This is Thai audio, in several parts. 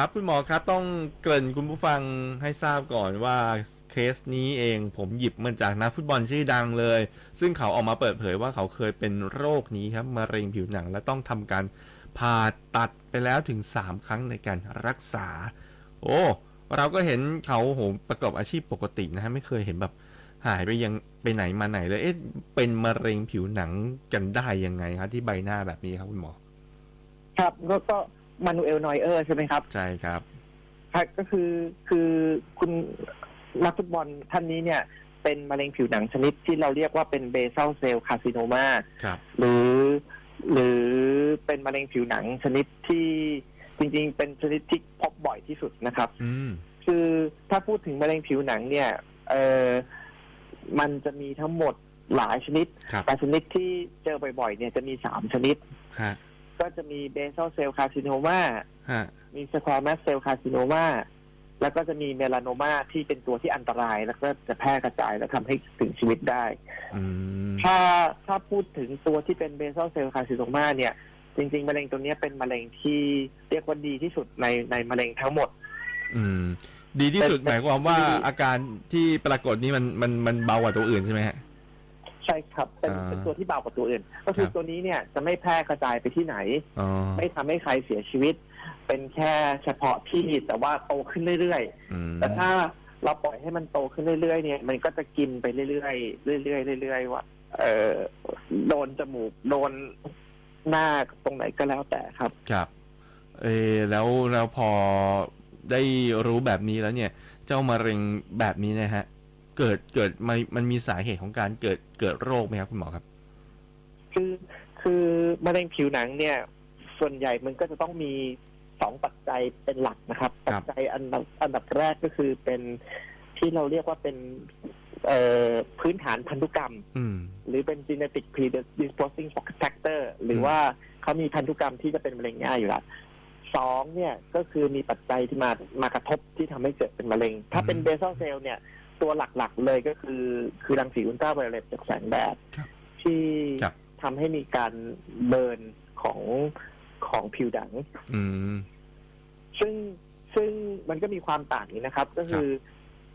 ครับคุณหมอครับต้องเกริ่นคุณผู้ฟังให้ทราบก่อนว่าเคสนี้เองผมหยิบมาจากนักฟุตบอลชื่อดังเลย ซึ่งเขาออกมาเปิดเผยว่าเขาเคยเป็นโรคนี้ครับมะเร็งผิวหนังและต้องทำการผ่าตัดไปแล้วถึง 3 ครั้งในการรักษา โอ้เราก็เห็นเขาโหประกอบอาชีพปกตินะฮะไม่เคยเห็นแบบหายไปยังไปไหนมาไหนเลยเอ๊ะเป็นมะเร็งผิวหนังกันได้ยังไงครับที่ใบหน้าแบบนี้ครับคุณหมอ ครับก็ก็ มานูเอลนอยเออร์ใช่ไหมครับใช่ครับครับก็คือคือคุณนักฟุตบอลท่านนี้เนี่ยเป็นมะเร็งผิวหนังชนิดที่เราเรียกว่าเป็นเบซัลเซลคาซิโนมาครับ หรือหรือเป็นมะเร็งผิวหนังชนิดที่จริง ๆ เป็นชนิดที่พบบ่อยที่สุดนะครับ อืมคือถ้าพูดถึงมะเร็งผิวหนังเนี่ย เออมันจะมีทั้งหมดหลายชนิด ครับแต่ชนิดที่เจอบ่อยๆเนี่ยจะมีสามชนิด ฮะ ก็จะมีเบซัลเซลคาซิโนมาฮะมีสควอมัสเซลคาซิโนมาแล้วก็จะมีเมลานโมาที่เป็นตัวที่อันตราย แล้วก็จะแพร่กระจายและทำให้ถึงชีวิตได้ อืมถ้าถ้าพูดถึงตัวที่เป็นเบซัลเซลคาซิโนมาเนี่ย จริง ๆ มะเร็งตัวเนี้ยเป็นมะเร็งที่เรียกว่าดีที่สุดในในมะเร็งทั้งหมด อืม ดีที่สุดเป็นหมายความว่าที่อาการที่ปรากฏนี้มันมันมันเบากว่าตัวอื่นใช่ไหมฮะ ใช่ครับเป็นอ่า เป็นตัวที่เบากว่าตัวอื่น ก็คือครับ ตัวนี้เนี่ยจะไม่แพร่กระจายไปที่ไหน อ๋อไม่ทำให้ใครเสียชีวิต เป็นแค่เฉพาะที่แต่ว่าโตขึ้นเรื่อยๆอืมแต่ถ้าเราปล่อยให้มันโตขึ้นเรื่อยๆ เนี่ย มันก็จะกินไปเรื่อยๆเรื่อยๆเรื่อยๆว่าเออโดนจมูกโดนหน้าตรงไหนก็แล้วแต่ครับ ครับเออแล้วแล้วพอได้รู้แบบนี้แล้วเนี่ย เจ้ามะเร็งแบบนี้นะฮะ เกิดเกิดมันมันมีสาเหตุของการเกิดเกิดโรคไหมครับคุณหมอครับ คือคือมะเร็งผิวหนังเนี่ย ส่วนใหญ่มันก็จะต้องมีสองปัจจัยเป็นหลักนะครับครัปับจจัยอันดับอันดับแรกก็คือเป็นที่เราเรียกว่าเป็นเอ่อพื้นฐานพันธุกรรมอืมหรือเป็น genetic predisposing factor หรือว่าเขามีพันธุกรรมที่จะเป็นมะเร็งง่ายอยู่แล้วสองเนี่ยก็คือมีปัจจัยที่มามากระทบที่ทำให้เกิดเป็นมะเร็ง ถ้าเป็นอืมเบซัลเซลเนี่ย ตัวหลักๆเลยก็คือ คือรังสีอุลตราไวโอเลตจากแสงแดดครับที่ครับ ทำให้มีการเบิร์นของของผิวหนัง อืม ซึ่งซึ่งมันก็มีความต่างนี้นะครับ ก็คือ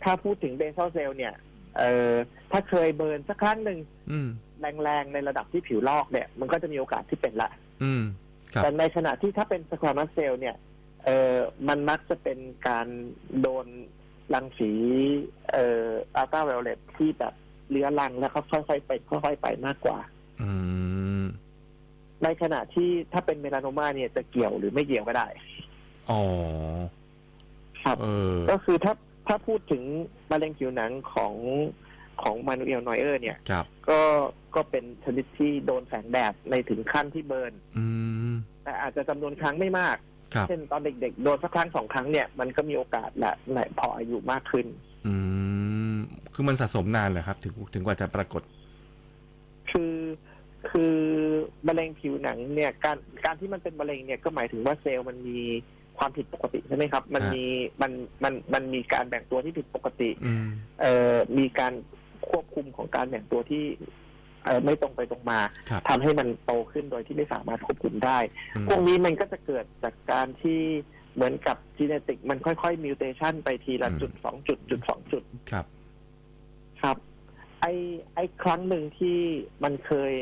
ถ้าพูดถึงเบซัลเซลเนี่ยเอ่อถ้าเคยเบิร์นสักครั้งหนึ่งอืม แรงๆ ในระดับที่ผิวลอกเนี่ย มันก็จะมีโอกาสที่เป็นละ อืม ครับ แต่ในขณะที่ถ้าเป็นสควอมัสเซลเนี่ยเอ่อมันมักจะเป็นการโดน รังสีเอ่ออัลตราไวโอเลตที่แบบเลื้อรังแล้วก็ค่อยๆไปค่อยๆไปมากกว่า อืม ในขณะที่ถ้าเป็นเมลานโนมาเนี่ยจะเกี่ยวหรือไม่เกี่ยวก็ได้ อ๋อ ครับ เออ ก็คือถ้าถ้าพูดถึงมะเร็งผิวหนังของของมานูเอลนอยเออร์ เนี่ย ครับ ก็ก็เป็นชนิดที่โดนแสงแดดในถึงขั้นที่เบิร์น อืม แต่อาจจะจำนวนครั้งไม่มากครับ เช่นตอนเด็กๆโดนสักครั้งสองครั้งเนี่ยมันก็มีโอกาสแหละในพออายุมากขึ้น อืมคือมันสะสมนานเหรอครับ ถึงถึงกว่าจะปรากฏ คือคือมะเร็งผิวหนังเนี่ย การการที่มันเป็นมะเร็งเนี่ยก็หมายถึงว่าเซลล์มันมีความผิดปกติใช่ไหมครับ มันฮะมีมันมันมันมีการแบ่งตัวที่ผิดปกติอืมเอ่อมีการควบคุมของการแบ่งตัวที่เอ่อ ไม่ตรงไปตรงมาครับทำให้มันโตขึ้นโดยที่ไม่สามารถควบคุมได้อืมพวกนี้มันก็จะเกิดจากการที่เหมือนกับจีเนติกมันค่อยๆมิวเทชันไปทีละอืมจุดสองจุดจุดสองจุดครับ ครับ ไอไอครั้งหนึ่งที่มันเคย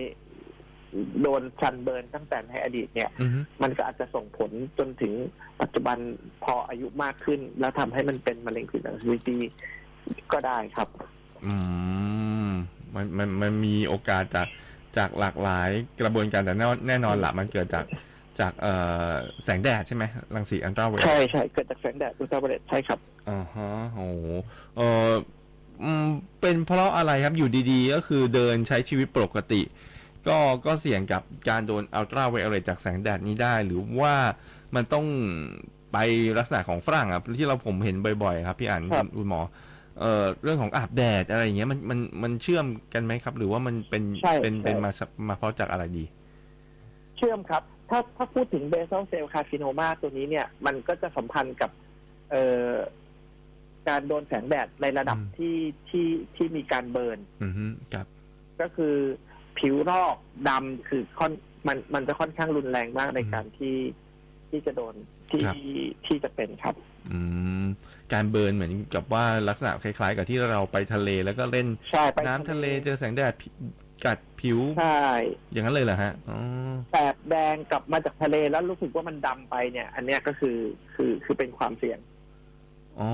โดนชันเบิร์นตั้งแต่ในอดีตเนี่ยอืมมันก็อาจจะส่งผลจนถึงปัจจุบันพออายุมากขึ้น แล้วทำให้มันเป็นมะเร็งผิวหนังชนิดนี้ก็ได้ครับ อืม มันมันมันมีโอกาสจากจากหลากหลายกระบวนการแต่แน่แน่นอนละมันเกิดจากจากเอ่อแสงแดดใช่ไหมรังสีอัลตราไวโอเลใช่ตใช่เกิดจากแสงแดดอุลตราไวโอเลตใช่ครับอ่าฮะโอ้โหเอออืมเป็นเพราะอะไรครับอยู่ดีๆ ก็คือเดินใช้ชีวิตปกติ ก็ก็เสี่ยงกับการโดนอัลตราไวโอเลตจากแสงแดดนี้ได้ หรือว่ามันต้องไปลักษณะของฝรั่งอะที่เราผมเห็นบ่อยๆ ครับ พี่อ่านครับคุณหมอ เอ่อเรื่องของอาบแดดอะไรอย่างเงี้ยมันมันมันเชื่อมกันไหมครับ หรือว่ามันเป็นใช่เป็นใช่ เป็นมามาเพราะจากอะไรดี เชื่อมครับ ถ้าถ้าพูดถึงเบซัลเซลคาซิโนมาตัวนี้เนี่ย มันก็จะสัมพันธ์กับเอ่อการโดนแสงแดดในระดับอืม ที่ที่ที่มีการเบิร์น อือฮึครับ ก็คือผิวรอกดำคือค่อนมันมันจะค่อนข้างรุนแรงมากในอืมการที่ที่จะโดนที่ครับ ที่จะเป็นครับ อืม การเบิร์นเหมือนกับว่าลักษณะคล้าย ๆ กับที่เราไปทะเลแล้วก็เล่นใช่ไปน้ำทะเลเจอแสงแดดผิกัดผิว ใช่อย่างนั้นเลยเหรอฮะอ๋อแสบแดงกลับมาจากทะเลแล้วรู้สึกว่ามันดำไปเนี่ย อันเนี้ยก็คือคือคือเป็นความเสี่ยงอ๋อ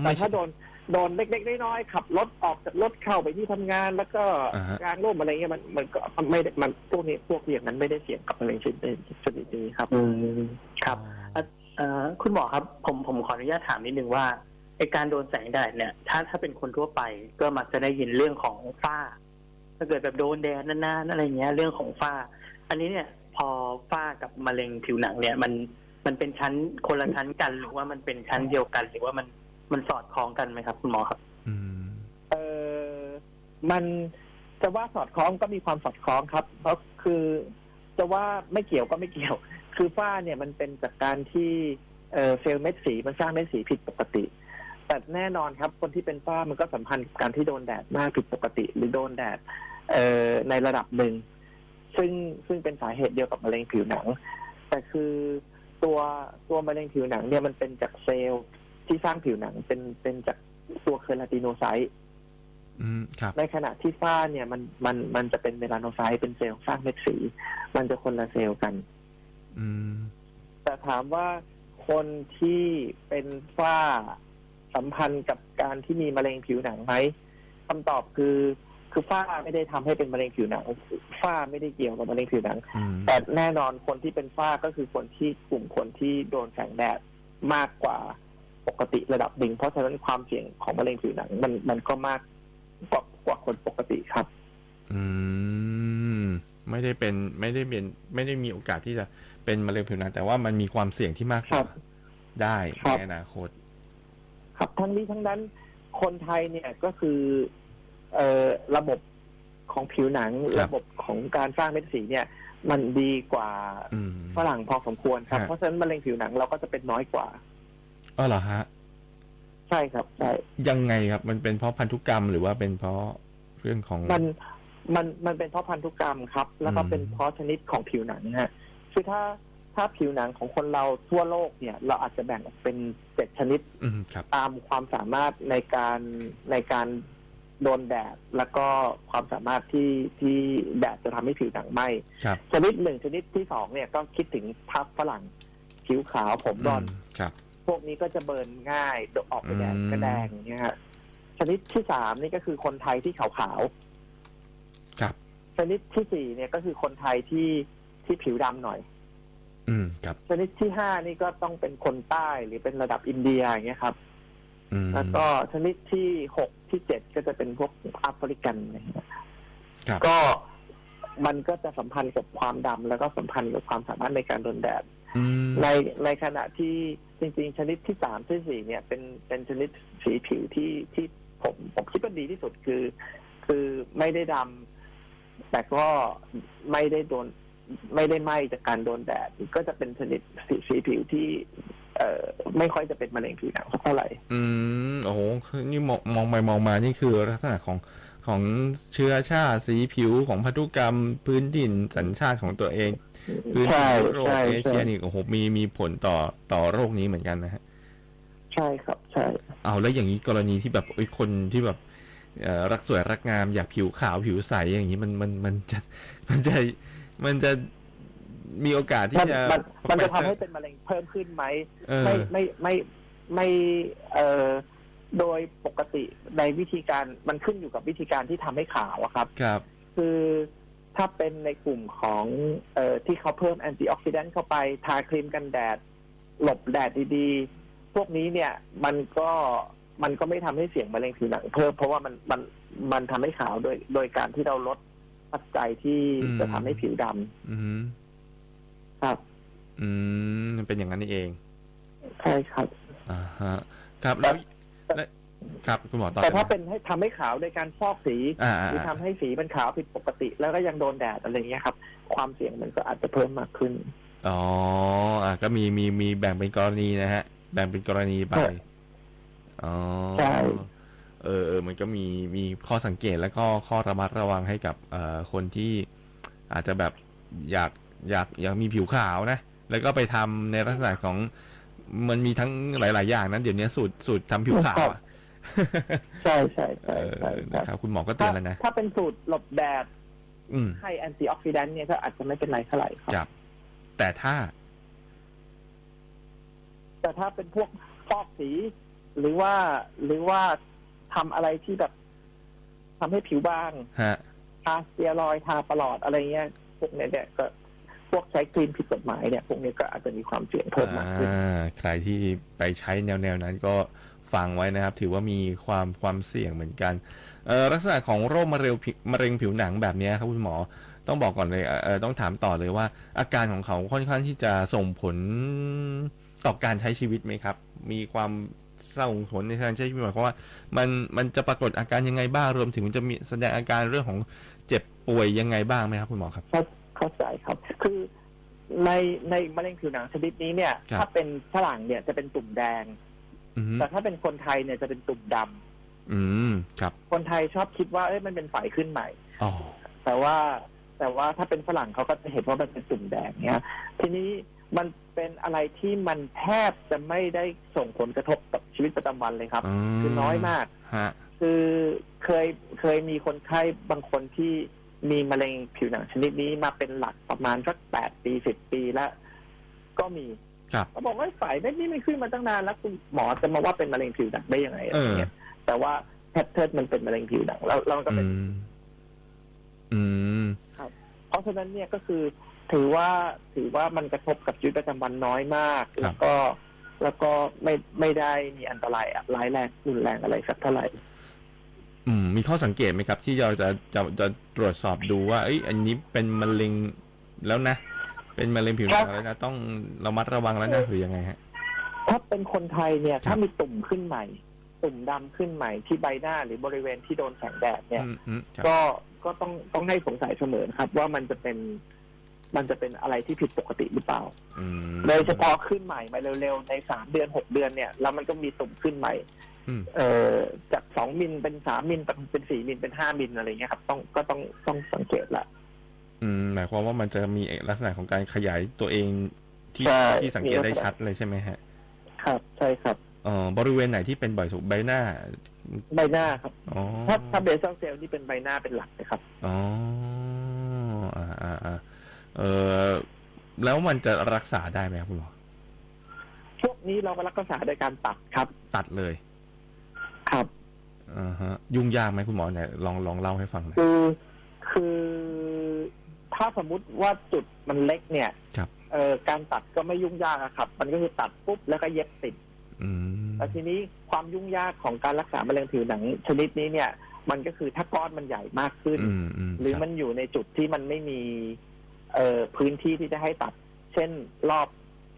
แต่ไม่ถ้าใช่โดนโดนเล็กๆน้อยๆขับรถออกจากรถเข้าไปที่ทำงาน แล้วก็อ่าฮะ กลางร่มอะไรเงี้ยมันมันก็ไม่ได้มันพวกนี้พวกอย่างนั้นไม่ได้เสี่ยงกับมะเร็งชนิดชนิดนี้ครับอืมครับ อ๋อ เอ่อคุณหมอครับ ผมผมขออนุญาตถามนิดนึงว่าไอการโดนแสงแดดเนี่ย ถ้าถ้าเป็นคนทั่วไปก็มักจะได้ยินเรื่องของฝ้า ถ้าเกิดแบบโดนแดดนานๆอะไรเงี้ย เรื่องของฝ้า อันนี้เนี่ย พอฝ้ากับมะเร็งผิวหนังเนี่ย มันมันเป็นชั้นคนละชั้นกัน หรือว่ามันเป็นชั้นเดียวกัน หรือว่ามันมันสอดคล้องกันไหมครับ คุณหมอครับ อืม เออมันจะว่าสอดคล้องก็มีความสอดคล้องครับ เพราะคือจะว่าไม่เกี่ยวก็ไม่เกี่ยว คือฝ้าเนี่ยมันเป็นจากการที่เอ่อเซลล์เม็ดสีมันสร้างเม็ดสีผิดปกติ แต่แน่นอนครับ คนที่เป็นฝ้ามันก็สัมพันธ์กับการที่โดนแดดมากผิดปกติ หรือโดนแดดเอ่อในระดับหนึ่ง ซึ่งซึ่งเป็นสาเหตุเดียวกับมะเร็งผิวหนัง แต่คือตัวตัวมะเร็งผิวหนังเนี่ยมันเป็นจากเซลล์ที่สร้างผิวหนังเป็นเป็นจากตัวเคราติโนไซต์อืมครับในขณะที่ฝ้าเนี่ยมันมันมันจะเป็นเมลาโนไซต์เป็นเซลล์สร้างเม็ดสี มันจะคนละเซลล์กัน อืม แต่ถามว่าคนที่เป็นฝ้าสัมพันธ์กับการที่มีมะเร็งผิวหนังไหมคำตอบคือคือฝ้าไม่ได้ทำให้เป็นมะเร็งผิวหนังฝ้าไม่ได้เกี่ยวกับมะเร็งผิวหนังอืมแต่แน่นอนคนที่เป็นฝ้าก็คือคนที่กลุ่มคนที่โดนแสงแดดมากกว่าปกติระดับหนึ่งเพราะฉะนั้นความเสี่ยงของมะเร็งผิวหนัง มันมันก็มากกว่ากว่าคนปกติครับ อืม ไม่ได้เป็นไม่ได้เป็นไม่ได้มีโอกาสที่จะ เป็นมะเร็งผิวหนังแต่ว่ามันมีความเสี่ยงที่มากกครัว่าบ ได้ครัในบอนาคต ครับทั้งนี้ทั้งนั้นคนไทยเนี่ยก็คือเอ่อระบบของผิวหนัง ครับ ระบบของการสร้างเม็ดสีเนี่ย มันดีกว่าอืม ฝรั่งพอสมควรครับ ฮะ เพราะฉะนั้นมะเร็งผิวหนังเราก็จะเป็นน้อยกว่า อ๋อเหรอฮะ ใช่ครับใช่ ยังไงครับ มันเป็นเพราะพันธุกรรมหรือว่าเป็นเพราะเรื่องของ มันมันมันเป็นเพราะพันธุกรรมครับ แล้วก็อืม เป็นเพราะชนิดของผิวหนังฮะ คือถ้าถ้าผิวหนังของคนเราทั่วโลกเนี่ย เราอาจจะแบ่งออกเป็นเจ็ดชนิดอืมครับ ตามความสามารถในการในการโดนแดดแล้วก็ความสามารถที่ที่แดดจะทำให้ผิวหนังไหมครับ ชนิดหนึ่งชนิดที่สองเนี่ยก็คิดถึงทับฝรั่งผิวขาวผมบอลมครับ พวกนี้ก็จะเบิร์นง่ายออกไปแดดอืม ก็แดงอย่างเงี้ยฮะชนิดที่สามนี่ก็คือคนไทยที่ขาวขาวครับ ๆชนิดที่สี่เนี่ยก็คือคนไทยที่ ที่ผิวดำหน่อย อืมครับชนิดที่ห้านี่ก็ต้องเป็นคนใต้หรือเป็นระดับอินเดียอย่างเงี้ยครับอืมแล้วก็ชนิดที่หกที่เจ็ดก็จะเป็นพวกแอฟริกันอะไรเงี้ยครับก็มันก็จะสัมพันธ์กับความดำแล้วก็สัมพันธ์กับความสามารถในการโดนแดดอืมในในขณะที่จริง ๆ ชนิดที่สามที่สี่เนี่ย เป็นเป็นชนิดสีผิวที่ที่ผมผมคิดว่าดีที่สุดคือ คือไม่ได้ดำแต่ก็ไม่ได้โดน ไม่ได้ไหม้จากการโดนแดดก็จะเป็นชนิดสีสีผิวที่ เอ่อไม่ค่อยจะเป็นมะเร็งผิวหนังสักเท่าไหร่ อืมโอ้โหคือนี่มองมองไปมองมานี่คือลักษณะของของเชื้อชาติสีผิวของพันธุกรรมพื้นถิ่นสัญชาติของตัวเองพื้นใช่ที่ยุโรปใช่เอเชียใช่นี่โอ้โหมีมีผลต่อต่อโรคนี้เหมือนกันนะฮะ ใช่ครับ ใช่ เอาแล้วอย่างนี้กรณีที่แบบเอ้ยคนที่แบบเอ่อรักสวยรักงามอยากผิวขาวผิวใสอย่างนี้มันมันมันจะมันจะ มันจะมีโอกาสที่มันจะมันมันจะทำไปให้เป็นมะเร็งเพิ่มขึ้นไหมเออ ไม่ไม่ไม่ไม่เอ่อโดยปกติในวิธีการมันขึ้นอยู่กับวิธีการที่ทำให้ขาวอะครับ ครับ คือถ้าเป็นในกลุ่มของเอ่อที่เขาเพิ่มแอนตี้ออกซิแดนต์เข้าไป ทาครีมกันแดด หลบแดดดีๆ พวกนี้เนี่ยมันก็มันก็ไม่ทำให้เสี่ยงมะเร็งผิวหนังเพิ่มเพราะว่ามันมันมันทำให้ขาวโดยโดยการที่เราลด ปัจจัยที่อืมจะทำให้ผิวดำอืมครับ อืมมันเป็นอย่างนั้นนี่เอง ใช่ครับอ่าฮะครับแล้วและครับคุณหมอตอบแต่ถ้าลยเป็นให้ทำให้ขาวโดยการฟอกสีอ่าหรือทำให้สีมันขาวผิดปกติ แล้วก็ยังโดนแดดอะไรเงี้ยครับ ความเสี่ยงมันก็อาจจะเพิ่มมากขึ้นอ๋ออะก็มีมีมีแบ่งเป็นกรณีนะฮะ แบ่งเป็นกรณีไปใช่อ๋อใช่ เออเออมันก็มีมีข้อสังเกตแล้วก็ข้อระมัดระวังให้กับเอ่อคนที่อาจจะแบบอยากอยากอยากมีผิวขาวนะ แล้วก็ไปทำในลักษณะของมันมีทั้งหลาย ๆ อย่างนั้นเดี๋ยวนี้สูตรสูตรทำผิวขาวอะใช่ใช่เอใช่อใช่นะครับคุณหมอก็เตือนแล้วนะ ถ้าเป็นสูตรหลบแดดอืมให้แอนตี้ออกซิแดนต์เนี่ยก็อาจจะไม่เป็นไรเท่าไหร่ครับจับแต่ถ้า แต่ถ้าเป็นพวกฟอกสีหรือว่าหรือว่า ทำอะไรที่แบบทำให้ผิวบางฮะ ทาสเตียรอยด์ทาประหลอดอะไรเงี้ยพวกเนี้ยเนี่ยก็พวกใช้ครีมผิดกฎหมายเนี่ยพวกนี้ก็อาจจะมีความเสี่ยงเพิ่มมากขึ้น อ่าใครที่ไปใช้แนวแนวๆนั้นก็ฟังไว้นะครับ ถือว่ามีความความเสี่ยงเหมือนกันเอ่อลักษณะของโรคมะเร็งผิวมะเร็งผิวหนังแบบเนี้ยครับคุณหมอต้องบอกก่อนเลยเอ่อเอ่อต้องถามต่อเลยว่า อาการของเขาค่อนข้างที่จะส่งผลต่อการใช้ชีวิตไหมครับ มีความ ส่งผลในการใช้ชีวิตหมายความว่ามันมันจะปรากฏอาการยังไงบ้างรวมถึงมันจะมีแสดงอาการเรื่องของเจ็บป่วยยังไงบ้างไหมครับคุณหมอครับเข้าเข้าใจครับ คือในในมะเร็งผิวหนังชนิดนี้เนี่ย ครับ ถ้าเป็นฝรั่งเนี่ยจะเป็นตุ่มแดง อืมแต่ถ้าเป็นคนไทยเนี่ยจะเป็นตุ่มดำอืมครับคนไทยชอบคิดว่าเอ้ยมันเป็นฝ่ายขึ้นใหม่ อ๋อแต่ว่าแต่ว่าถ้าเป็นฝรั่งเขาก็จะเห็นว่ามันเป็นตุ่มแดงเนี่ยทีนี้ มันเป็นอะไรที่มันแทบจะไม่ได้ส่งผลกระทบกับชีวิตประจำวันเลยครับ มคือน้อยมาก ฮะ คือเคยเคยมีคนไข้บางคนที่มีมะเร็งผิวหนังชนิดนี้มาเป็นหลักประมาณสักแปดปีสิบปีแล้ว ก็มีครับ เขาบอกว่าฝ่ายเม็ดนี้ไม่ขึ้นมาตั้งนานแล้วคุณหมอจะมาว่าเป็นมะเร็งผิวหนังได้ยังไงอะไรเงี้ยแต่ว่าแพทเทิร์นมันเป็นมะเร็งผิวหนังแล้วแล้วมันก็อืเป็นม อืม เพราะฉะนั้นเนี่ยก็คือ ถือว่าถือว่ามันกระทบกับชีวิตประจำวันน้อยมาก ครับ แล้วก็แล้วก็ไม่ไม่ได้มีอันตรายอะร้ายแรงรุนแรงอะไรสักเท่าไหร่ อืมมีข้อสังเกตไหมครับ ที่เราจะจะจะตรวจสอบดูว่าเอ้ยอันนี้เป็นมะเร็งแล้วนะ เป็นมะเร็งผิวหนังแล้วนะต้องระมัดระวังแล้วนะหรือยังไงฮะ ถ้าเป็นคนไทยเนี่ยครับถ้ามีตุ่มขึ้นใหม่ ตุ่มดำขึ้นใหม่ที่ใบหน้าหรือบริเวณที่โดนแสงแดดเนี่ย อืมอืมครับก็ก็ต้องต้องให้สงสัยเสมอครับ ว่ามันจะเป็น มันจะเป็นอะไรที่ผิดปกติหรือเปล่าอืมโดยเฉพาะขึ้นใหม่มาเร็วๆ ในสามเดือนหกเดือนเนี่ยแล้วมันก็มีตุ่มขึ้นใหม่อืมเอ่อจากสองมิลเป็นสามมิลเป็นสี่มิลเป็นห้ามิลอะไรเงี้ยครับ ต้องก็ต้องต้องสังเกตละอืมหมายความว่ามันจะมีลักษณะของการขยายตัวเองที่ใช่ที่สังเกตได้ชัดเลยใช่ไหมฮะ ครับใช่ครับเอ่อบริเวณไหนที่เป็นบ่อยสุดใบหน้า ใบหน้าครับอ๋อถ้าถ้าเบสเซลนี่เป็นใบหน้าเป็นหลักเลยครับอ๋ออ่าอ่าอ่า เออแล้วมันจะรักษาได้ไหมครับคุณหมอพวกนี้เราก็รักษาโดยการตัดครับ ตัดเลยครับอ่าฮะ ยุ่งยากไหมคุณหมอเนี่ยลองลองเล่าให้ฟังหน่อยคือคือถ้าสมมุติว่าจุดมันเล็กเนี่ยครับ เอ่อการตัดก็ไม่ยุ่งยากอะครับ มันก็คือตัดปุ๊บแล้วก็เย็บติดอืมแต่ทีนี้ความยุ่งยากของการรักษามะเร็งผิวหนังชนิดนี้เนี่ย มันก็คือถ้าก้อนมันใหญ่มากขึ้น อืมอืมหรือคบมันอยู่ในจุดที่มันไม่มี เอ่อพื้นที่ที่จะให้ตัด เช่นรอบ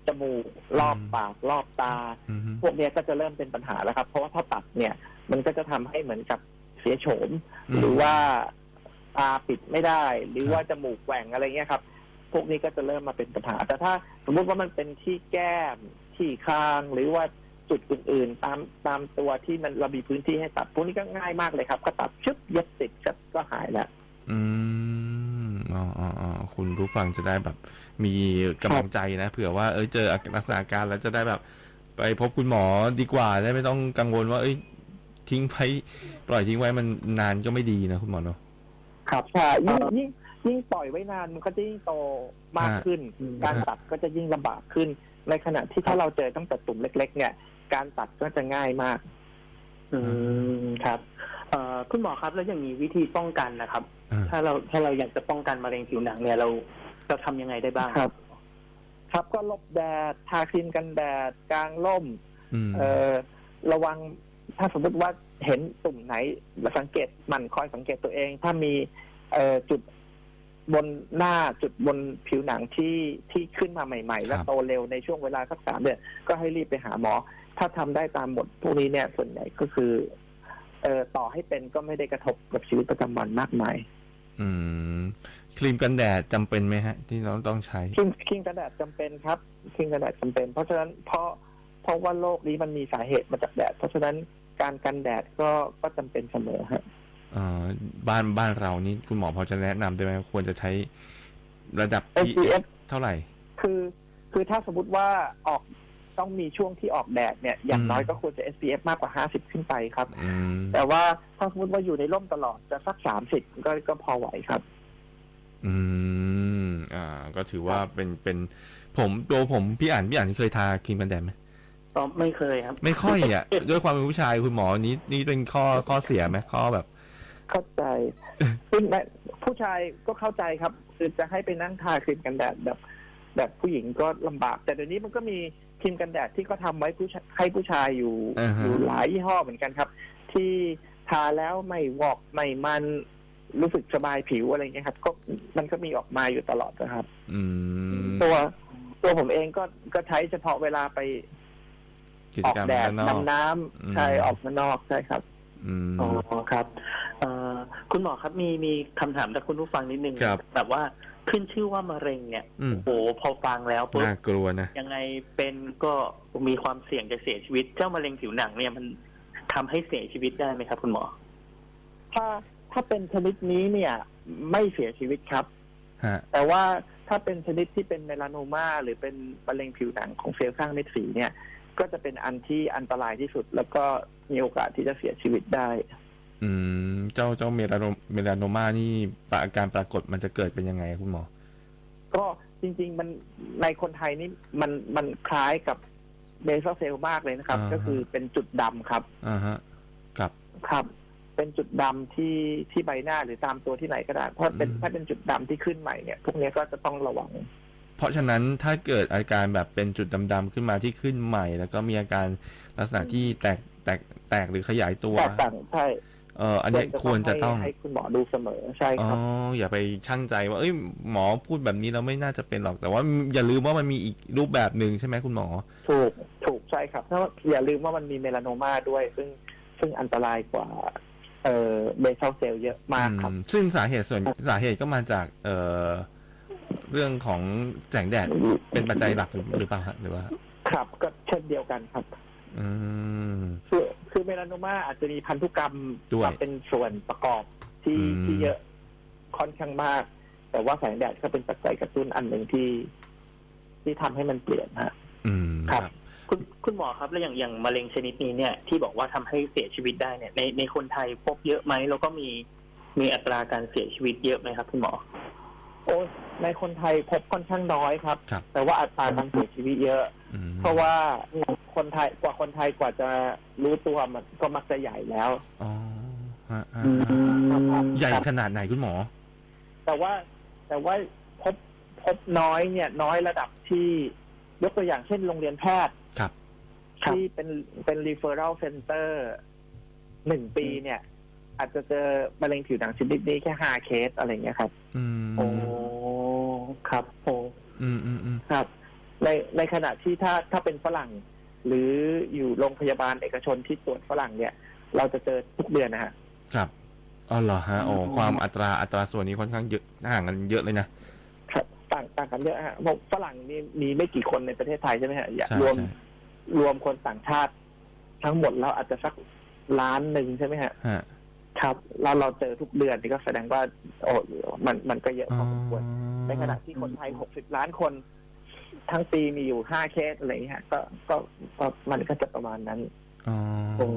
จมูกรอบปากรอบตา อืมพวกเนี้ยก็จะเริ่มเป็นปัญหาแล้วครับ เพราะว่าถ้าตัดเนี่ย มันก็จะทำให้เหมือนกับเสียโฉม หรือว่าตาปิดไม่ได้ หรือว่าจมูกแหว่งอะไรเงี้ยครับ พวกนี้ก็จะเริ่มมาเป็นปัญหา แต่ถ้าสมมุติว่ามันเป็นที่แก้มที่คางหรือว่าจุดอื่น ๆ ตามตามตัวที่มันเรามีพื้นที่ให้ตัดพวกนี้ก็ง่ายมากเลยครับ ก็ตัดชึบเย็บติดก็ก็หายแล้ว อืม อ๋ออ๋ออ๋อคุณผู้ฟังจะได้แบบ มีกำลังใจนะเผื่อว่าเอ้ยเจอลักษณะอาการแล้วจะได้แบบ ไปพบคุณหมอดีกว่าได้ไม่ต้องกังวลว่า เอ้ย ทิ้งไว้ปล่อยทิ้งไว้มันนานก็ไม่ดีนะคุณหมอเนาะครับใช่ยิ่งยิ่งยิ่งปล่อยไว้นานมันก็จะยิ่งโตมากขึ้น การตัดก็จะยิ่งลำบากขึ้น ในขณะที่ถ้าเราเจอตั้งแต่ตุ่มเล็ก ๆ เนี่ย การตัดก็จะง่ายมาก อืมครับ เอ่อคุณหมอครับแล้วอย่างนี้วิธีป้องกันนะครับอ่า ถ้าเราถ้าเราอยากจะป้องกันมะเร็งผิวหนังเนี่ยเราเราทำยังไงได้บ้าง ครับ ครับก็หลบแดดทาครีมกันแดดกลางร่ม อืม เอ่อระวังถ้าสมมติว่าเห็นตุ่มไหนสังเกตหมันคอยสังเกตตัวเอง ถ้ามีเอ่อจุดบนหน้าจุดบนผิวหนังที่ที่ขึ้นมาใหม่ ๆ และโตเร็วในช่วงเวลาสักสามเดือนก็ให้รีบไปหาหมอ ถ้าทำได้ตามหมดพวกนี้เนี่ยส่วนใหญ่ก็คือ เอ่อต่อให้เป็นก็ไม่ได้กระทบกับชีวิตประจำวันมากมาย อืม ครีมกันแดดจำเป็นไหมฮะ ที่เราต้องใช้ครีมครีมกันแดดจำเป็นครับครีมกันแดดจำเป็น เพราะฉะนั้นเพราะเพราะว่าโรคนี้มันมีสาเหตุมาจากแดด เพราะฉะนั้นการกันแดดก็ก็จำเป็นเสมอฮะ เอ่อบ้านบ้านเรานี่คุณหมอพอจะแนะนำได้ไหมควรจะใช้ระดับ SPF เท่าไหร่ คือคือถ้าสมมติว่าออก ต้องมีช่วงที่ออกแดดเนี่ยอย่างอืมน้อยก็ควรจะ SPF มากกว่า 50 ขึ้นไปครับ อืมแต่ว่าถ้าสมมติว่าอยู่ในร่มตลอดจะสัก 30 ก็ก็พอไหวครับ อืมอ่า ก็ถือว่าเป็นเป็นผมตัวผมพี่อ่านพี่อ่านเคยทาครีมกันแดดไหมก็ไม่เคยครับ ไม่ค่อยอะ ด้วยความเป็นผู้ชายคุณหมอนี้นี่เป็นข้อข้อเสียไหมข้อแบบ เข้าใจ ซึ่งแม่ผู้ชายก็เข้าใจครับ คือจะให้ไปนั่งทาครีมกันแดดแบบ แบบผู้หญิงก็ลำบาก แต่เดี๋ยวนี้มันก็มี ครีมกันแดดที่เขาทำไว้ผู้ชายให้ผู้ชายอยู่อ่าฮะ อยู่หลายยี่ห้อเหมือนกันครับ ที่ทาแล้วไม่วอกไม่มันรู้สึกสบายผิวอะไรเงี้ยครับก็มันก็มีออกมาอยู่ตลอดนะครับ อืมตัวตัวผมเองก็ก็ใช้เฉพาะเวลาไปกิอจอกกรรมแดดด้านนอก ดำน้ำอืมใช่ออกมานอกใช่ครับ อืม อ๋อครับเอ่อคุณหมอครับมีมีคำถามจากคุณผู้ฟังนิดนึงครับ แบบว่า ขึ้นชื่อว่ามะเร็งเนี่ยอืม โอ้โหพอฟังแล้วปุ๊บน่ากลัวนะ ยังไงเป็นก็มีความเสี่ยงจะเสียชีวิต เจ้ามะเร็งผิวหนังเนี่ยมันทำให้เสียชีวิตได้ไหมครับ คุณหมอ ถ้าถ้าเป็นชนิดนี้เนี่ย ไม่เสียชีวิตครับ ฮะ แต่ว่าถ้าเป็นชนิดที่เป็นเมลานโนมาหรือเป็นมะเร็งผิวหนังของเซลล์สร้างเม็ดสีเนี่ย ก็จะเป็นอันที่อันตรายที่สุด แล้วก็มีโอกาสที่จะเสียชีวิตได้ อืม เจ้าเจ้าเมลาโนเมลาโนมานี่ปะอาการปรากฏมันจะเกิดเป็นยังไงคุณหมอ ก็จริง ๆ มันในคนไทยนี่มันมันคล้ายกับเบซเซลล์มากเลยนะครับ อ่าฮะ ก็คือเป็นจุดดำครับ อ่าฮะ ครับ ครับ เป็นจุดดำที่ที่ใบหน้าหรือตามตัวที่ไหนก็ได้เพราะเป็นอืม ถ้าเป็นจุดดำที่ขึ้นใหม่เนี่ย พวกเนี้ยก็จะต้องระวัง เพราะฉะนั้นถ้าเกิดอาการแบบเป็นจุดดำๆขึ้นมาที่ขึ้นใหม่ แล้วก็มีอาการลักษณะที่แตกแตกแตกหรือขยายตัว แตกต่างใช่ เอออันเนี้ยควรจะต้องให้ให้คุณหมอดูเสมอใช่อ๋อครับอย่าไปช่างใจว่าเอ้ยหมอพูดแบบนี้เราไม่น่าจะเป็นหรอกแต่ว่าอย่าลืมว่ามันมีอีกรูปแบบหนึ่งใช่ไหมคุณหมอ ถูกถูกใช่ครับเพราะว่าอย่าลืมว่ามันมีเมลานโนมาด้วย ซึ่งซึ่งอันตรายกว่าเอ่อเบซเซลล์เยอะมากครับอืมซึ่งสาเหตุส่วนสาเหตุก็มาจาก เอ่อเรื่องของแสงแดดเป็นปัจจัยหลักหรือหรือเปล่าฮะหรือว่า ครับก็เช่นเดียวกันครับ อืม คือคือเมลานโนมาอาจจะมีพันธุกรรมด้วย มาเป็นส่วนประกอบที่อืม ที่เยอะค่อนข้างมาก แต่ว่าแสงแดดก็เป็นปัจจัยกระตุ้นอันหนึ่งที่ ที่ทำให้มันเปลี่ยนฮะ อืมครับ คุณคุณหมอครับแล้วอย่างอย่างมะเร็งชนิดนี้เนี่ยที่บอกว่าทำให้เสียชีวิตได้เนี่ยในในคนไทยพบเยอะไหมแล้วก็มีมีอัตราการเสียชีวิตเยอะไหมครับคุณหมอ โอ้ยในคนไทยพบค่อนข้างน้อยครับ ครับ แต่ว่าอัตราการเสียชีวิตเยอะ อืมเพราะว่าคนไทยกว่าคนไทยกว่าจะรู้ตัวมันก็มักจะใหญ่แล้วอ๋อฮะฮะครับใหญ่ขนาดไหนคุณหมอ แต่ว่าแต่ว่าพบพบน้อยเนี่ย น้อยระดับที่ยกตัวอย่างเช่นโรงเรียนแพทย์ครับครับที่เป็นเป็น referral center หนึ่งปีเนี่ย อาจจะเจอมะเร็งผิวหนังชนิดนี้แค่ห้าเคสอะไรเงี้ยครับอืมโอ้ครับโอ้อืมอืมอืมครับ ในในขณะที่ถ้าถ้าเป็นฝรั่ง หรืออยู่โรงพยาบาลเอกชนที่ตรวจฝรั่งเนี่ย เราจะเจอทุกเดือนนะฮะ ครับอ๋อเหรอฮะโอ้อืม ความอัตราอัตราส่วนนี้ค่อนข้างเยอะห่างกันเยอะเลยนะ ครับต่างต่างกันเยอะฮะเพราะฝรั่งนี่มีไม่กี่คนในประเทศไทยใช่ไหมฮะอย่าใช่รวมใช่รวมคนต่างชาติ ทั้งหมดแล้วอาจจะสักล้านหนึ่งใช่ไหมฮะ ฮะ ครับเราเราเจอทุกเดือนนี่ก็แสดงว่าโอ้มันมันก็เยอะพอสมควรในขณะที่คนไทยหกสิบล้านคน ทั้งปีมีอยู่ห้าเคสอะไรอย่างเงี้ยก็ก็ก็มันก็จะประมาณนั้นอ๋อโอ้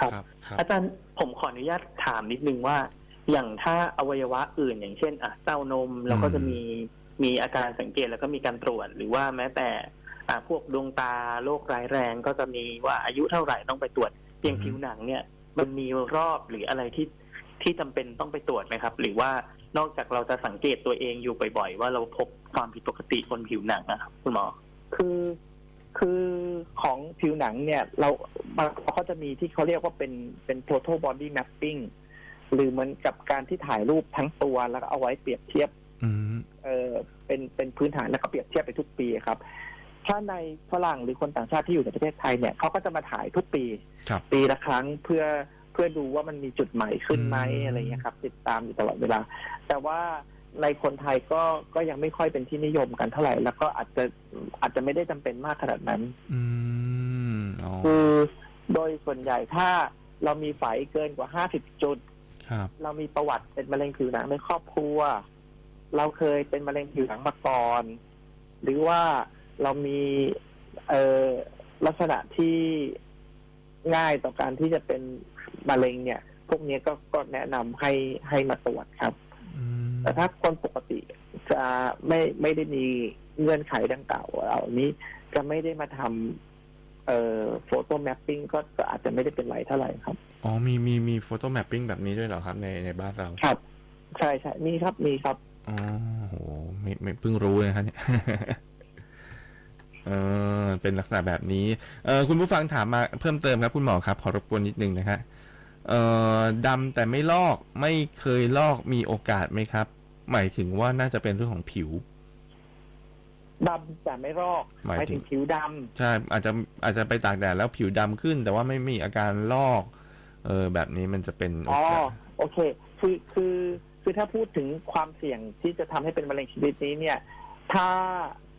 ครับครับครับ อาจารย์ผมขออนุญาตถามนิดนึงว่า อย่างถ้าอวัยวะอื่น อย่างเช่นอะเต้านมเราก็จะมีมีอาการสังเกตแล้วก็มีการตรวจ หรือว่าแม้แต่อะพวกดวงตาโรคร้ายแรงก็จะมีว่าอายุเท่าไหร่ต้องไปตรวจเพียงผิวหนังเนี่ย มันมีรอบหรืออะไรที่ที่จำเป็นต้องไปตรวจไหมครับ หรือว่านอกจากเราจะสังเกตตัวเองอยู่บ่อยๆ ว่าเราพบความผิดปกติบนผิวหนังนะครับคุณหมอคือคือของผิวหนังเนี่ย เราบางเขาจะมีที่เขาเรียกว่าเป็นเป็น total body mapping หรือเหมือนกับการที่ถ่ายรูปทั้งตัวแล้วก็เอาไว้เปรียบเทียบอืมเออเป็นเป็นพื้นฐานแล้วก็เปรียบเทียบไปทุกปีครับ ถ้าในฝรั่งหรือคนต่างชาติที่อยู่ในประเทศไทยเนี่ยเขาก็จะมาถ่ายทุกปีครับ ปีละครั้งเพื่อเพื่อดูว่ามันมีจุดใหม่ขึ้นไหมอืม อะไรเงี้ยครับ ติดตามอยู่ตลอดเวลา แต่ว่าในคนไทยก็ก็ยังไม่ค่อยเป็นที่นิยมกันเท่าไหร่ แล้วก็อาจจะอาจจะไม่ได้จำเป็นมากขนาดนั้น อืมอ๋อคือโดยส่วนใหญ่ถ้าเรามีไฝเกินกว่าห้าสิบจุด ครับเรามีประวัติเป็นมะเร็งผิวหนังในครอบครัว เราเคยเป็นมะเร็งผิวหนังมาก่อน หรือว่า เรามีเอ่อลักษณะที่ง่ายต่อการที่จะเป็นมะเร็งเนี่ย พวกนี้ก็ก็แนะนำให้ให้มาตรวจครับอืมแต่ถ้าคนปกติจะไม่ไม่ได้มีเงื่อนไขดังกล่าวเหล่านี้จะไม่ได้มาทำเอ่อโฟโต้แมปปิ้งก็ก็อาจจะไม่ได้เป็นไรเท่าไหร่ครับ อ๋อ มีมีมีโฟโต้แมปปิ้งแบบนี้ด้วยเหรอครับ ในในบ้านเรา ครับ ใช่ใช่มีครับมีครับ อ๋อโหไม่ไม่เพิ่งรู้เลยครับเนี่ย เออเป็นลักษณะแบบนี้เออคุณผู้ฟังถามมาเพิ่มเติมครับคุณหมอครับขอรบกวนนิดนึงนะฮะเอ่อดำแต่ไม่ลอกไม่เคยลอกมีโอกาสไหมครับ หมายถึงว่าน่าจะเป็นเรื่องของผิว ดำแต่ไม่รอกหมายถึง ถึงผิวดใช่อาจจะอาจจะไปตากแดดแล้วผิวดำขึ้น แต่ว่าไม่มีอาการลอก เออแบบนี้มันจะเป็นำโออ๋อกาสโอเค คือคือคือถ้าพูดถึงความเสี่ยงที่จะทำให้เป็นมะเร็งชนิดนี้เนี่ย ถ้า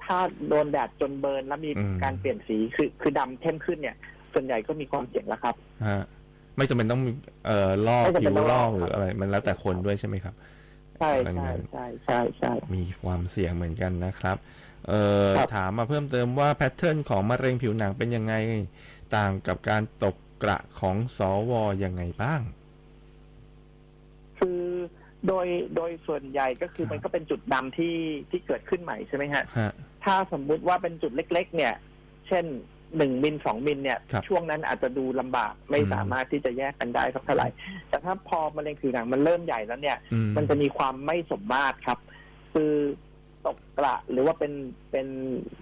ถ้าโดนแดดจนเบิร์นแล้วมีการเปลี่ยนสีคือคือดำเข้มขึ้นเนี่ย ส่วนใหญ่ก็มีความเสี่ยงแล้วครับ ฮะไม่จำเป็นต้องมีเอ่อลอกไม่จำเป็ผินวต้องลลออกกหรืออะไร มันแล้วแต่คนด้วยใช่ไหมครับ ใช่ดังใช่นั้นใช่ใช่ใช่ มีความเสี่ยงเหมือนกันนะครับ เอ่อครับ ถามมาเพิ่มเติมว่าแพทเทิร์นของมะเร็งผิวหนังเป็นยังไง ต่างกับการตกกระของสวยังไงบ้างคือ โดยโดยส่วนใหญ่ก็คือครับมันก็เป็นจุดดำที่ที่เกิดขึ้นใหม่ใช่ไหมฮะ ฮะ ถ้าสมมุติว่าเป็นจุดเล็ก ๆ เนี่ย เช่นหนึ่งมิลสองมิลเนี่ย ครับช่วงนั้นอาจจะดูลำบากไม่อืม สามารถที่จะแยกกันได้สักเท่าไหร่แต่ถ้าพอมะเร็งผิวหนังมันเริ่มใหญ่แล้วเนี่ย อืมมันจะมีความไม่สมมาตรครับ คือตกกระหรือว่าเป็นเป็น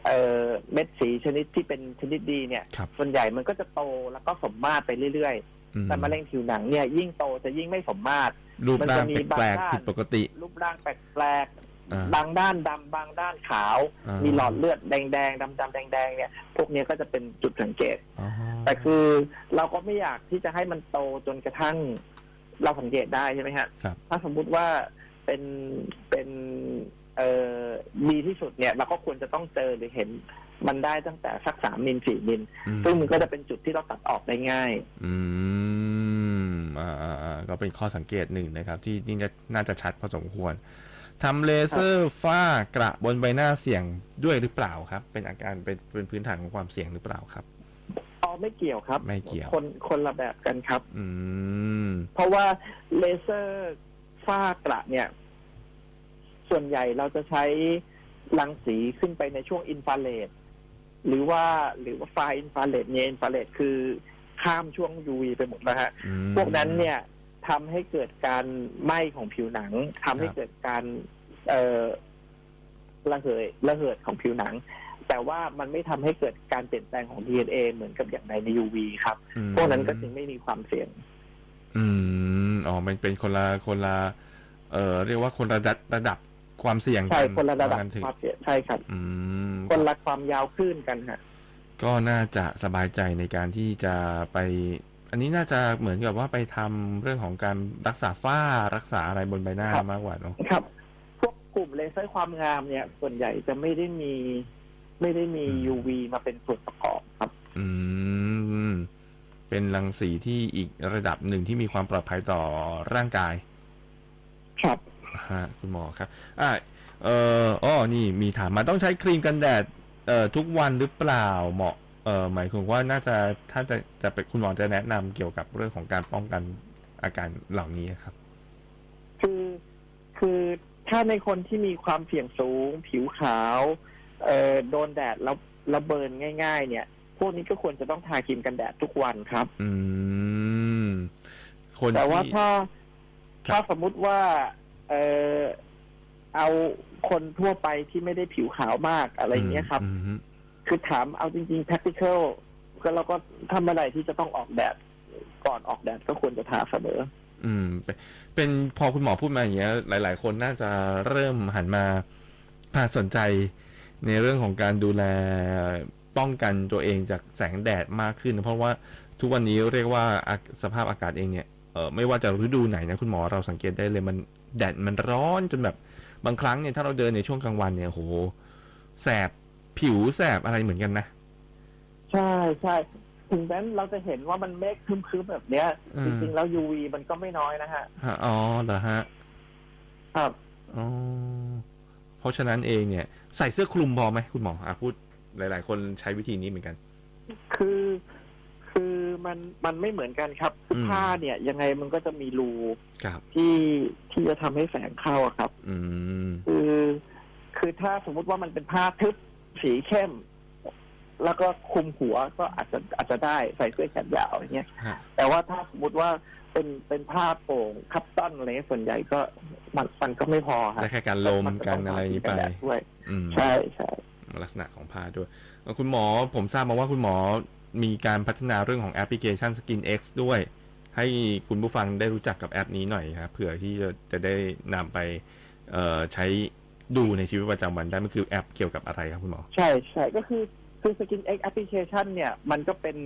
เอ่อเม็ดสีชนิดที่เป็นชนิดดีเนี่ย ครับส่วนใหญ่มันก็จะโตแล้วก็สมมาตรไปเรื่อยอืๆแต่มะเร็งผิวหนังเนี่ยยิ่งโตจะยิ่งไม่สมมาตร รูปมันร่าจะงมีแปลกบางด้านๆผิดปกติ รูปร่างแปลกอ่าๆบางด้านดำบางด้านขาว อ่ามีหลอดเลือดแดงๆดำๆแดงๆเนี่ย พวกเนี้ยก็จะเป็นจุดสังเกต อ๋อแต่คือเราก็ไม่อยากที่จะให้มันโตจนกระทั่ง เราสังเกตได้ใช่ไหมฮะ ครับ ถ้าสมมุติว่าเป็นเป็นเอ่อดีที่สุดเนี่ย เราก็ควรจะต้องเจอหรือเห็นมันได้ตั้งแต่สักสามมิลสี่มิล อืมซึ่งมันก็จะเป็นจุดที่เราตัดออกได้ง่าย อืมอ่าอ่าอ่า ก็เป็นข้อสังเกตหนึ่งนะครับ ที่นี่จะน่าจะชัดพอสมควรทำเลเซอร์ฝ้ากระบนใบหน้าเสี่ยงด้วยหรือเปล่าครับ เป็นอาการเป็นเป็นพื้นฐานของความเสี่ยงหรือเปล่าครับอ๋อไม่เกี่ยวครับ ไม่เกี่ยวคนคนละแบบกันครับ อืม เพราะว่าเลเซอร์ฝ้ากระเนี่ย ส่วนใหญ่เราจะใช้รังสีขึ้นไปในช่วงอินฟราเรดหรือว่าหรือว่าไฟอินฟราเรดเนี่ยอินฟราเรดคือ ข้ามช่วง UV ไปหมดแล้วฮะอืม พวกนั้นเนี่ยทำให้เกิดการไหม้ของผิวหนังทำให้ครับเกิดการเอ่อระเหยระเหิดของผิวหนัง แต่ว่ามันไม่ทำให้เกิดการเปลี่ยนแปลงของ DNA เหมือนกับอย่างในใน UV ครับ อืมพวกนั้นก็จึงไม่มีความเสี่ยง อืมอ๋อมันเป็นคนละคนละเอ่อเรียกว่าคนละระดับระดับความเสี่ยงใช่กัคนละระดับว่างั้นเถความอะเสี่ยงใช่ครับ อืมคนละความยาวคลื่นกันฮะ ก็น่าจะสบายใจในการที่จะไป อันนี้น่าจะเหมือนกับว่าไปทำเรื่องของการรักษาฝ้ารักษาอะไรบนใบหน้ามากกว่าเนาะครับ พวกกลุ่มเลเซอร์ความงามเนี่ย ส่วนใหญ่จะไม่ได้มี ไม่ได้มี UV มาเป็นส่วนประกอบครับ อืม เป็นรังสีที่อีกระดับหนึ่งที่มีความปลอดภัยต่อร่างกาย ครับฮะคุณหมอครับ อ่าเอ่ออ้อนี่มีถามมาต้องใช้ครีมกันแดด เอ่อทุกวันหรือเปล่าเหมาะเอ่อหมายถึงว่าน่าจะถ้าจะจะเป็นคุณหมอจะแนะนำเกี่ยวกับเรื่องของการป้องกันอาการเหล่านี้ครับ คือคือถ้าในคนที่มีความเสี่ยงสูง ผิวขาวเอ่อโดนแดดแล้วแล้วเบิร์นง่าย ๆ เนี่ย พวกนี้ก็ควรจะต้องทาครีมกันแดดทุกวันครับ อืมคนแต่ว่าที่ถ้าครับถ้าสมมุติว่า เออ เอาคนทั่วไปที่ไม่ได้ผิวขาวมากอะไรอย่างเงี้ยครับอืมอืมคือถามเอาจริงๆ practical ก็เราก็ทำอะไรที่จะต้องออกแดดก่อนออกแดดก็ควรจะทาเสมอ อืมเป็นเป็นพอคุณหมอพูดมาอย่างเงี้ย หลาย ๆ คนน่าจะเริ่มหันมาพาสนใจในเรื่องของการดูแลป้องกันตัวเองจากแสงแดดมากขึ้น เพราะว่าทุกวันนี้เรียกว่าอาสภาพอากาศเองเนี่ยเออไม่ว่าจะฤดูไหนนะคุณหมอเราสังเกตได้เลยมันแดดมันร้อนจนแบบ บางครั้งเนี่ยถ้าเราเดินในช่วงกลางวันเนี่ยโหแสบผิวแสบอะไรเหมือนกันนะ ใช่ใช่ถึงแม้เราจะเห็นว่ามันเมฆครึ้มๆแบบเนี้ย อืมจริงๆแล้ว UV มันก็ไม่น้อยนะฮะ ฮะอ๋อเหรอฮะครับ อ๋อเพราะฉะนั้นเองเนี่ย ใส่เสื้อคลุมพอไหมคุณหมออะพูดหลาย ๆ คนใช้วิธีนี้เหมือนกัน คือคือ มันมันไม่เหมือนกันครับคืออมผ้าเนี่ย ยังไงมันก็จะมีรูครับ ที่ที่จะทำให้แสงเข้าอะครับ อืมคือคือถ้าสมมุติว่ามันเป็นผ้าทึบสีเข้ม แล้วก็คลุมหัวก็อาจจะอาจจะได้ใส่เสื้อแขนยาวอย่างเงี้ยฮะแต่ว่าถ้าสมมติว่าเป็นเป็นผ้าโป่งคับต้นอะไรเงี้ยส่วนใหญ่ก็มันมันก็ไม่พอครับได้แค่การลมกันอะไรอย่างนี้ไปมัต้งทาสีแดดด้วยอืมใช่ใช่ลักษณะของผ้าด้วยเอ่อคุณหมอผมทราบมาว่าคุณหมอ มีการพัฒนาเรื่องของแอปพลิเคชัน Skin X ด้วย ให้คุณผู้ฟังได้รู้จักกับแอปนี้หน่อยครับเผื่อที่จะจะได้นำไปเอ่อใช้ดูในชีวิตประจำวันได้ มันคือแอปเกี่ยวกับอะไรครับคุณหมอ ใช่ใช่ก็คือคือ Skin X application เนี่ยมันก็เป็น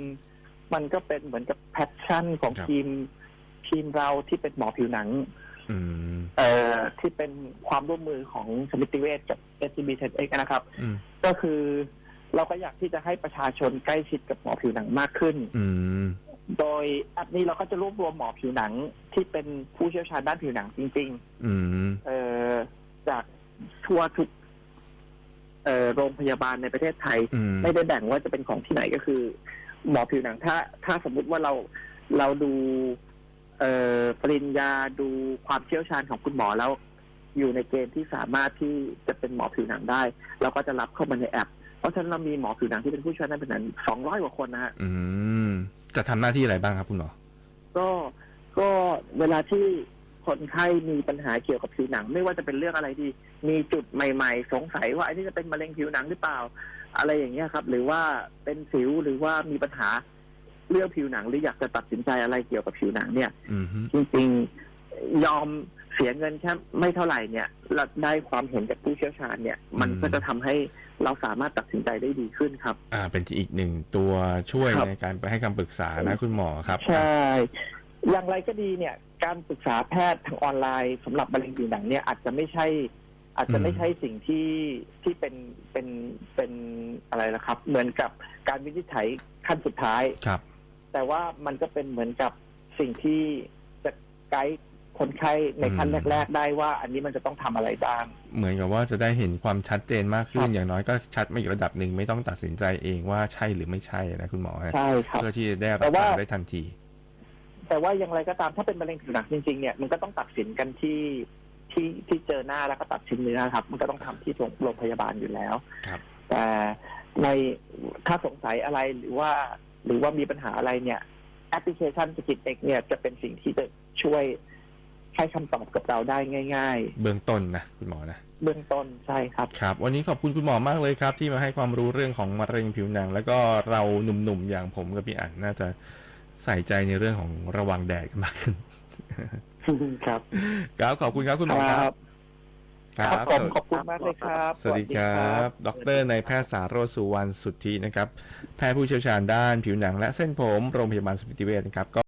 มันก็เป็นเหมือนกับแพชชั่นของครับทีมทีมเราที่เป็นหมอผิวหนังอืมเอ่อที่เป็นความร่วมมือของสมิติเวชกับ SCB 10X นะครับอืมก็คือ เราก็อยากที่จะให้ประชาชนใกล้ชิดกับหมอผิวหนังมากขึ้น อืม โดยแอปนี้เราก็จะรวบรวมหมอผิวหนังที่เป็นผู้เชี่ยวชาญด้านผิวหนังจริง อืม ๆ เอ่อจากทั่วทุกเอ่อโรงพยาบาลในประเทศไทย อืม ไม่ได้แบ่งว่าจะเป็นของที่ไหนก็คือ หมอผิวหนังถ้า ถ้าสมมุติว่าเราเราดู เอ่อปริญญาดูความเชี่ยวชาญของคุณหมอแล้ว อยู่ในเกณฑ์ที่สามารถที่จะเป็นหมอผิวหนังได้ เราก็จะรับเข้ามาในแอปเพ ราะฉะนั้นเรามีหมอผิวหนังที่เป็นผู้เชี่ยวชาญด้านผิวหนังสองร้อยกว่าคนนะฮะอืมจะทำหน้าที่อะไรบ้างครับคุณหมอ ก็ก็เวลาที่คนไข้มีปัญหาเกี่ยวกับผิวหนัง ไม่ว่าจะเป็นเรื่องอะไรดีมีจุดใหม่ ๆ สงสัยว่าไอ้นี่จะเป็นมะเร็งผิวหนังหรือเปล่า อะไรอย่างเงี้ยครับ หรือว่าเป็นสิวหรือว่ามีปัญหาเรื่องผิวหนังหรืออยากจะตัดสินใจอะไรเกี่ยวกับผิวหนังเนี่ยอืมฮึจริงๆยอมเสียเงินแค่ไม่เท่าไหร่เนี่ยเราได้ความเห็นจากผู้เชี่ยวชาญเนี่ย มันก็จะทำให้ เราสามารถตัดสินใจได้ดีขึ้นครับ อ่า เป็นอีกหนึ่งตัวช่วยครับ ในการไปให้คำปรึกษานะคุณหมอครับใช่ อย่างไรก็ดีเนี่ย การปรึกษาแพทย์ทางออนไลน์สำหรับมะเร็งผิวหนังเนี่ยอาจจะไม่ใช่ อาจจะไม่ใช่สิ่งที่ที่เป็นเป็นเป็นอะไรล่ะครับ เหมือนกับการวินิจฉัยขั้นสุดท้าย ครับ แต่ว่ามันก็เป็นเหมือนกับสิ่งที่จะไกด์ คนไข้ในขั้นอืมแรก ๆ ได้ว่า อันนี้มันจะต้องทำอะไรบ้าง เหมือนกับว่าจะได้เห็นความชัดเจนมากขึ้ครันบอย่างน้อยก็ชัดมาอีกระดับหนึ่งไม่ต้องตัดสินใจเองว่าใช่หรือไม่ใช่นะคุณหมอฮะใช่ครับเพื่อที่จะได้แต่รักว่าษาได้ทันที แต่ว่าอย่างไรก็ตามถ้าเป็นมะเร็งผิวหนังจริงๆเนี่ยมันก็ต้องตัดสินกันที่ที่ที่เจอหน้าแล้วก็ตัดชิ้นเนื้อครับ มันก็ต้องทำที่โรงโรงพยาบาลอยู่แล้วครับแต่ในถ้าสงสัยอะไรหรือว่า หรือว่ามีปัญหาอะไรเนี่ยแอปพลิเคชันสกิทเอกเนี่ยจะเป็นสิ่งที่จะช่วย ให้คำตอบกับเราได้ง่าย เบื้องต้นนะคุณหมอนะ ๆ เบื้องต้นใช่ครับ ครับ วันนี้ขอบคุณคุณหมอมากเลยครับ ที่มาให้ความรู้เรื่องของมะเร็งผิวหนัง แล้วก็เราหนุ่มๆอย่างผมกับพี่อั๋นน่าจะใส่ใจในเรื่องของระวังแดดกันมากขึ้น ครับครับขอบคุณครับคุณหมอครับ ครับผมขอบคุณมากเลยครับสวัสดีครับ ดรนายแพทย์สารโรจน์สุวรรณสุทธินะครับ แพทย์ผู้เชี่ยวชาญด้านผิวหนังและเส้นผม โรงพยาบาลสมิติเวชนะครับ